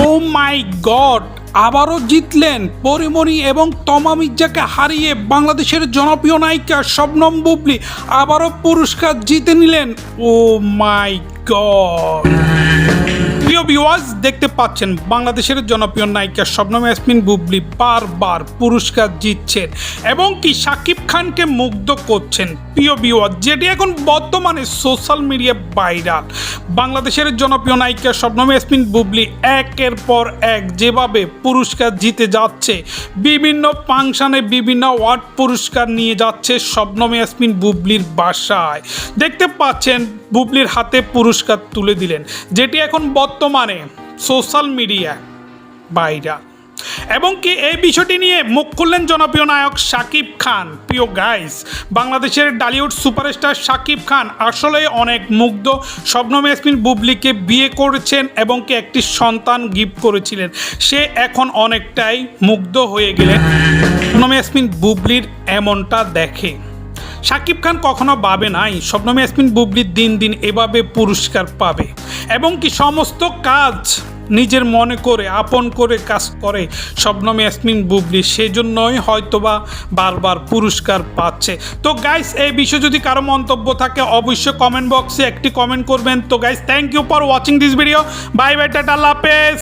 ও মাই god, আবারও জিতলেন পরিমণি এবং তমা মির্জাকে হারিয়ে বাংলাদেশের জনপ্রিয় নায়িকা শবনম বুবলি আবারও পুরস্কার জিতে নিলেন। ও মাই গড। ভিউয়ার্স দেখতে পাচ্ছেন, বাংলাদেশের জনপ্রিয় নায়িকা শবনম ইয়াসমিন বুবলি বারবার পুরস্কার জিতছেন এবং কি শাকিব খানকে মুগ্ধ করছেন। প্রিয় বিওয়াজ যেটি এখন বর্তমানে সোশ্যাল মিডিয়া ভাইরাল বাংলাদেশের জনপ্রিয় নায়িকা শবনম ইয়াসমিন বুবলি একের পর এক যেভাবে পুরস্কার জিতে যাচ্ছে, বিভিন্ন ফাংশানে বিভিন্ন ওয়ার্ড পুরস্কার নিয়ে যাচ্ছে শবনম ইয়াসমিন বুবলির বাসায়। দেখতে পাচ্ছেন, বুবলির হাতে পুরস্কার তুলে দিলেন, যেটি এখন বর্তমানে সোশ্যাল মিডিয়া বাইরা। এবং কি এই বিষয়টি নিয়ে মুখ খুললেন জনপ্রিয় নায়ক শাকিব খান। প্রিয় গাইস বাংলাদেশের ডালিউড সুপারস্টার শাকিব খান আসলে অনেক মুগ্ধ। শবনম ইয়াসমিন বুবলিকে বিয়ে করেছেন এবং কি একটি সন্তান গিফট করেছিলেন। সে এখন অনেকটাই মুগ্ধ হয়ে গেলেন। শবনম ইয়াসমিন বুবলির এমনটা দেখে। শাকিব খান কখনো ভাবে নাই, স্বপ্নম ইয়াসমিন বুবলি দিন দিন এভাবে পুরস্কার পাবে এবং কি সমস্ত কাজ নিজের মনে করে, আপন করে কাজ করে স্বপ্নম ইয়াসমিন বুবলি, সেজন্যই হয়তোবা বারবার পুরস্কার পাচ্ছে। তো গাইস এই বিষয়ে যদি কারও মন্তব্য থাকে, অবশ্যই কমেন্ট বক্সে একটি কমেন্ট করবেন। তো guys thank you for watching this video bye bye tata হাফেজ।